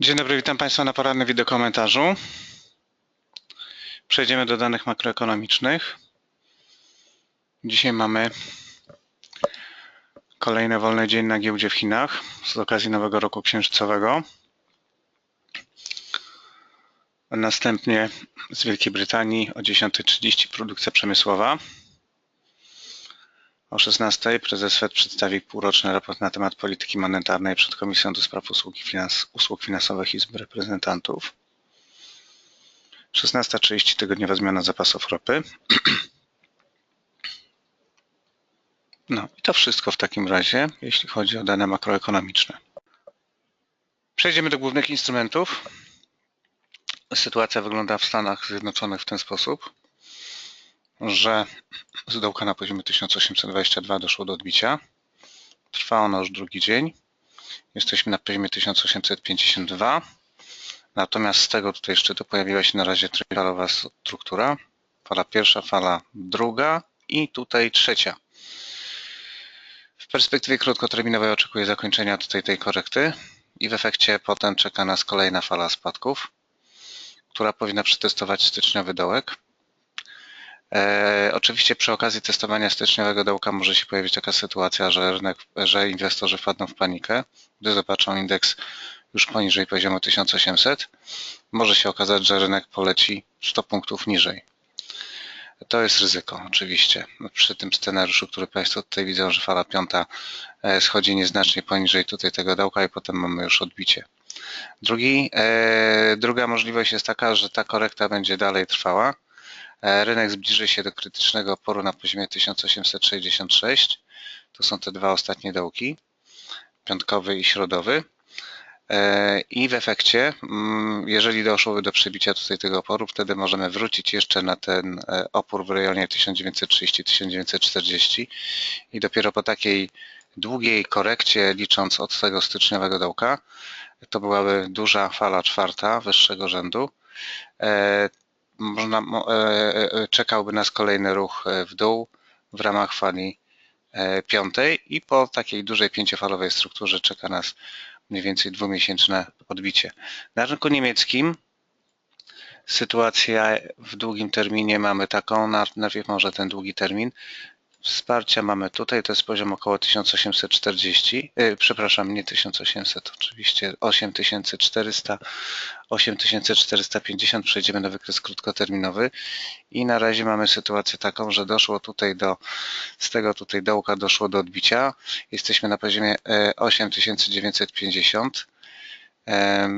Dzień dobry, witam Państwa na porannym wideokomentarzu. Przejdziemy do danych makroekonomicznych. Dzisiaj mamy kolejny wolny dzień na giełdzie w Chinach z okazji nowego roku księżycowego. Następnie z Wielkiej Brytanii o 10.30 produkcja przemysłowa. O 16.00 prezes Fed przedstawi półroczny raport na temat polityki monetarnej przed Komisją do Spraw Finans Usług Finansowych Izby Reprezentantów. 16.30 tygodniowa zmiana zapasów ropy. No i to wszystko w takim razie, jeśli chodzi o dane makroekonomiczne. Przejdziemy do głównych instrumentów. Sytuacja wygląda w Stanach Zjednoczonych w ten sposób, że z dołka na poziomie 1822 doszło do odbicia. Trwa ono już drugi dzień. Jesteśmy na poziomie 1852. Natomiast z tego tutaj szczytu pojawiła się na razie trójfalowa struktura. Fala pierwsza, fala druga i tutaj trzecia. W perspektywie krótkoterminowej oczekuję zakończenia tutaj tej korekty i w efekcie potem czeka nas kolejna fala spadków, która powinna przetestować styczniowy dołek. E, oczywiście przy okazji testowania styczniowego dołka może się pojawić taka sytuacja, że, rynek, że inwestorzy wpadną w panikę, gdy zobaczą indeks już poniżej poziomu 1800. Może się okazać, że rynek poleci 100 punktów niżej. To jest ryzyko, oczywiście. Przy tym scenariuszu, który Państwo tutaj widzą, że fala piąta e, schodzi nieznacznie poniżej tutaj tego dołka i potem mamy już odbicie. Drugi, e, druga możliwość jest taka, że ta korekta będzie dalej trwała rynek zbliży się do krytycznego oporu na poziomie 1866. To są te dwa ostatnie dołki, piątkowy i środowy. E, I w efekcie, mm, jeżeli doszłoby do przebicia tutaj tego oporu, wtedy możemy wrócić jeszcze na ten e, opór w rejonie 1930-1940 i dopiero po takiej długiej korekcie, licząc od tego styczniowego dołka, to byłaby duża fala czwarta wyższego rzędu można, e, e, e, czekałby nas kolejny ruch w dół w ramach fali piątej i po takiej dużej pięciofalowej strukturze czeka nas mniej więcej dwumiesięczne odbicie. Na rynku niemieckim sytuacja w długim terminie mamy taką, najpierw może ten długi termin, Wsparcia mamy tutaj, to jest poziom około 1840, yy, przepraszam, nie 1800, oczywiście 8400, 8450 przejdziemy na wykres krótkoterminowy. I na razie mamy sytuację taką, że doszło tutaj do, z tego tutaj dołka doszło do odbicia, jesteśmy na poziomie 8950. E,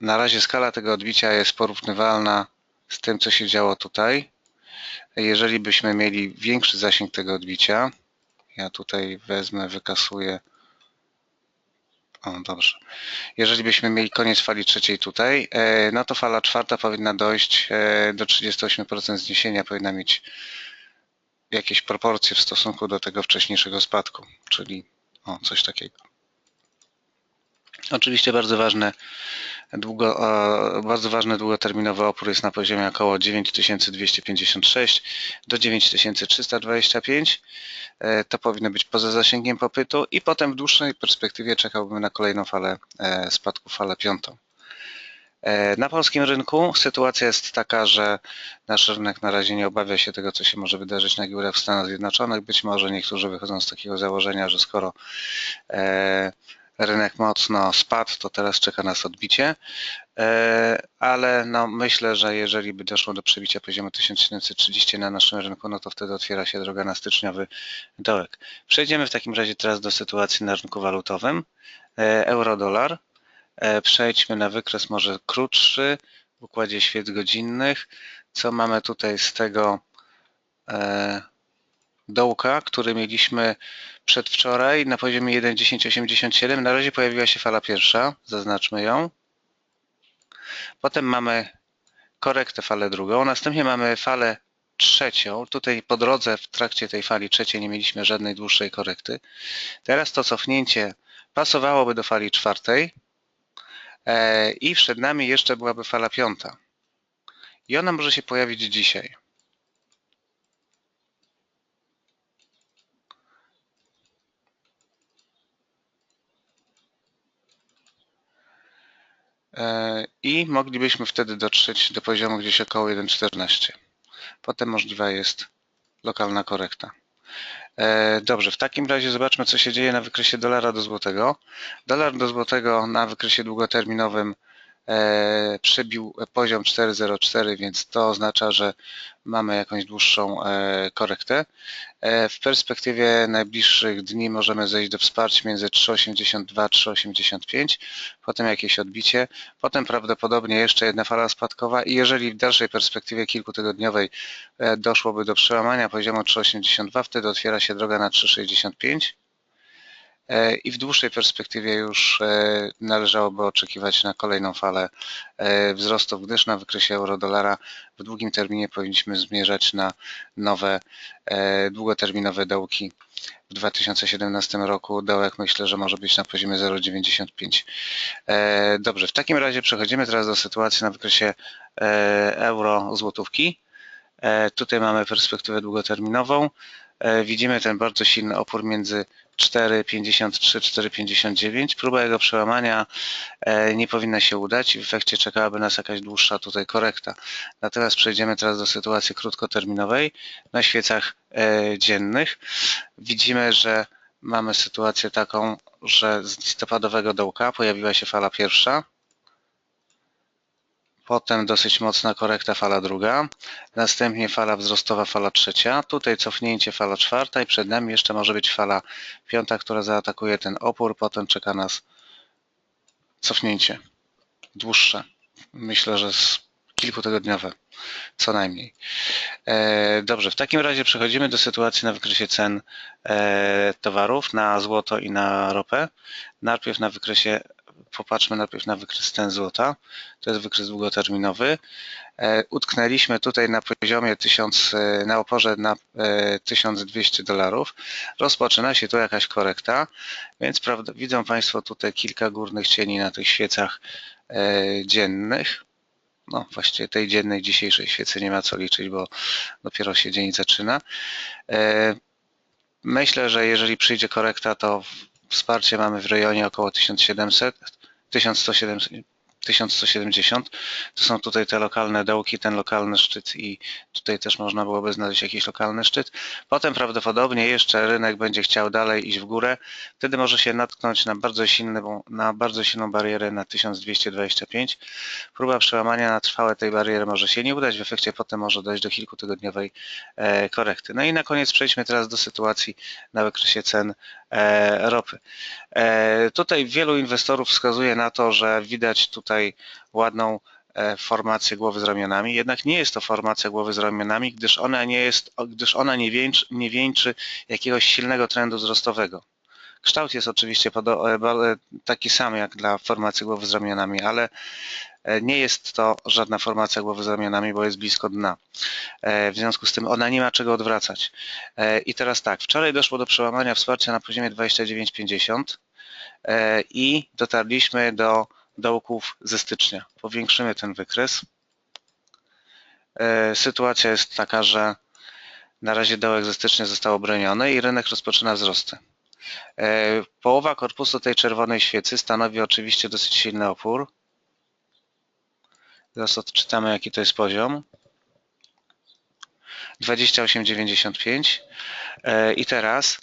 na razie skala tego odbicia jest porównywalna z tym, co się działo tutaj, jeżeli byśmy mieli większy zasięg tego odbicia, ja tutaj wezmę, wykasuję. O, dobrze. Jeżeli byśmy mieli koniec fali trzeciej tutaj, e, no to fala czwarta powinna dojść e, do 38% zniesienia, powinna mieć jakieś proporcje w stosunku do tego wcześniejszego spadku, czyli o, coś takiego. Oczywiście bardzo ważne Długo, bardzo ważny długoterminowy opór jest na poziomie około 9256 do 9325. E, to powinno być poza zasięgiem popytu i potem w dłuższej perspektywie czekałbym na kolejną falę e, spadku, falę piątą. E, na polskim rynku sytuacja jest taka, że nasz rynek na razie nie obawia się tego, co się może wydarzyć na górę w Stanach Zjednoczonych. Być może niektórzy wychodzą z takiego założenia, że skoro rynek mocno spadł, to teraz czeka nas odbicie, e, ale no myślę, że jeżeli by doszło do przebicia poziomu 1730 na naszym rynku, no to wtedy otwiera się droga na styczniowy dołek. Przejdziemy w takim razie teraz do sytuacji na rynku walutowym. E, euro-dolar. E, przejdźmy na wykres może krótszy w układzie świec godzinnych. Co mamy tutaj z tego dołka, który mieliśmy przedwczoraj na poziomie 1.1087. Na razie pojawiła się fala pierwsza, zaznaczmy ją. Potem mamy korektę, falę drugą. Następnie mamy falę trzecią. Tutaj po drodze w trakcie tej fali trzeciej nie mieliśmy żadnej dłuższej korekty. Teraz to cofnięcie pasowałoby do fali czwartej e, i przed nami jeszcze byłaby fala piąta. I ona może się pojawić dzisiaj. I moglibyśmy wtedy dotrzeć do poziomu gdzieś około 1,14. Potem możliwa jest lokalna korekta. E, dobrze, w takim razie zobaczmy, co się dzieje na wykresie dolara do złotego. Dolar do złotego na wykresie długoterminowym e, przebił poziom 4,04, więc to oznacza, że mamy jakąś dłuższą e, korektę. W perspektywie najbliższych dni możemy zejść do wsparcia między 3,82 3,85, potem jakieś odbicie, potem prawdopodobnie jeszcze jedna fala spadkowa i jeżeli w dalszej perspektywie kilkutygodniowej doszłoby do przełamania poziomu 3,82, wtedy otwiera się droga na 3,65 E, i w dłuższej perspektywie już e, należałoby oczekiwać na kolejną falę e, wzrostów, gdyż na wykresie euro-dolara w długim terminie powinniśmy zmierzać na nowe długoterminowe dołki. W 2017 roku dołek myślę, że może być na poziomie 0,95. Dobrze, w takim razie przechodzimy teraz do sytuacji na wykresie euro-złotówki. Tutaj mamy perspektywę długoterminową. Widzimy ten bardzo silny opór między 4,53, 4,59. Próba jego przełamania e, nie powinna się udać i w efekcie czekałaby nas jakaś dłuższa tutaj korekta. Natomiast przejdziemy teraz do sytuacji krótkoterminowej. Na świecach e, dziennych widzimy, że mamy sytuację taką, że z listopadowego dołka pojawiła się fala pierwsza, Potem dosyć mocna korekta, fala druga. Następnie fala wzrostowa, fala trzecia. Tutaj cofnięcie, fala czwarta i przed nami jeszcze może być fala piąta, która zaatakuje ten opór. Potem czeka nas cofnięcie dłuższe. Myślę, że kilkutygodniowe co najmniej. E, dobrze, w takim razie przechodzimy do sytuacji na wykresie cen e, towarów na złoto i na ropę. Najpierw na wykresie popatrzmy najpierw na wykres ten złota. To jest wykres długoterminowy. E, utknęliśmy tutaj na poziomie 1000, e, na oporze na 1200 e, dolarów. Rozpoczyna się tu jakaś korekta, więc prawda, widzą Państwo tutaj kilka górnych cieni na tych świecach dziennych. No właściwie tej dziennej dzisiejszej świecy nie ma co liczyć, bo dopiero się dzień zaczyna. Myślę, że jeżeli przyjdzie korekta, to wsparcie mamy w rejonie około 1700, 1170, 1170. To są tutaj te lokalne dołki, ten lokalny szczyt i tutaj też można byłoby znaleźć jakiś lokalny szczyt. Potem prawdopodobnie jeszcze rynek będzie chciał dalej iść w górę. Wtedy może się natknąć na bardzo, silną, na bardzo silną barierę na 1225. Próba przełamania na trwałe tej bariery może się nie udać. W efekcie potem może dojść do kilkutygodniowej e, korekty. No i na koniec przejdźmy teraz do sytuacji na wykresie cen e, ropy. E, tutaj wielu inwestorów wskazuje na to, że widać tutaj ładną e, formację głowy z ramionami, jednak nie jest to formacja głowy z ramionami, gdyż ona nie, jest, gdyż ona nie, wieńczy, nie wieńczy jakiegoś silnego trendu wzrostowego. Kształt jest oczywiście e, taki sam jak dla formacji głowy z ramionami, ale nie jest to żadna formacja głowy z ramionami, bo jest blisko dna. W związku z tym ona nie ma czego odwracać. I teraz tak, wczoraj doszło do przełamania wsparcia na poziomie 29,50 i dotarliśmy do dołków ze stycznia. Powiększymy ten wykres. E, sytuacja jest taka, że na razie dołek ze stycznia został obroniony i rynek rozpoczyna wzrosty. E, połowa korpusu tej czerwonej świecy stanowi oczywiście dosyć silny opór. Teraz odczytamy jaki to jest poziom. 28,95 e, i teraz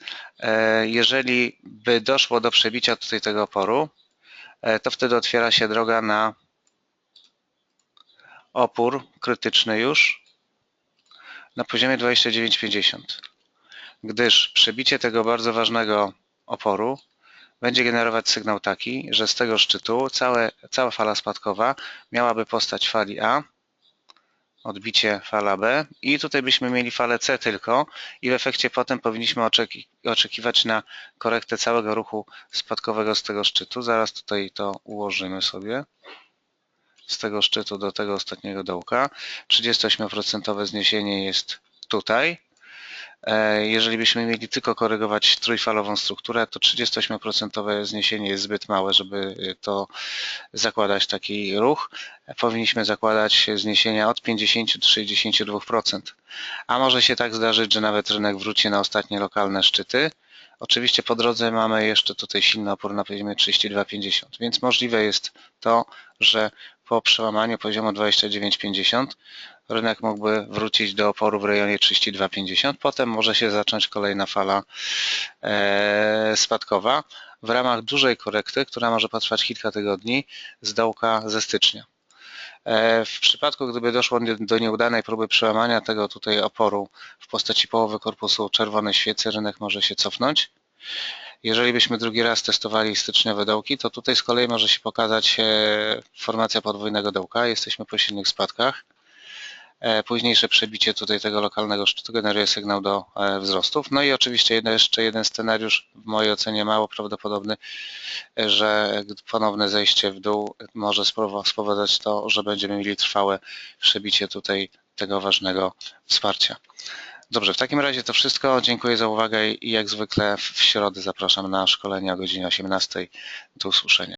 jeżeli by doszło do przebicia tutaj tego oporu, to wtedy otwiera się droga na opór krytyczny już na poziomie 29,50 gdyż przebicie tego bardzo ważnego oporu będzie generować sygnał taki, że z tego szczytu całe, cała fala spadkowa miałaby postać fali A odbicie fala B i tutaj byśmy mieli falę C tylko i w efekcie potem powinniśmy oczeki oczekiwać na korektę całego ruchu spadkowego z tego szczytu. Zaraz tutaj to ułożymy sobie z tego szczytu do tego ostatniego dołka. 38% zniesienie jest tutaj. E, jeżeli byśmy mieli tylko korygować trójfalową strukturę, to 38% zniesienie jest zbyt małe, żeby y, to zakładać taki ruch. Powinniśmy zakładać zniesienia od 50 do 62%. A może się tak zdarzyć, że nawet rynek wróci na ostatnie lokalne szczyty, Oczywiście po drodze mamy jeszcze tutaj silny opór na poziomie 32,50, więc możliwe jest to, że po przełamaniu poziomu 29,50 rynek mógłby wrócić do oporu w rejonie 32,50. Potem może się zacząć kolejna fala e, spadkowa w ramach dużej korekty, która może potrwać kilka tygodni z dołka ze stycznia. E, W przypadku, gdyby doszło do nieudanej próby przełamania tego tutaj oporu w postaci połowy korpusu czerwonej świecy, rynek może się cofnąć. Jeżeli byśmy drugi raz testowali styczniowe dołki, to tutaj z kolei może się pokazać e, formacja podwójnego dołka. Jesteśmy po silnych spadkach. E, Późniejsze przebicie tutaj tego lokalnego szczytu generuje sygnał do e, wzrostów. No i oczywiście jeszcze jeden scenariusz, w mojej ocenie mało prawdopodobny, e, że ponowne zejście w dół może spowo- spowodować to, że będziemy mieli trwałe przebicie tutaj tego ważnego wsparcia. Dobrze, w takim razie to wszystko. Dziękuję za uwagę i jak zwykle w środę zapraszam na szkolenie o godzinie 18. Do usłyszenia.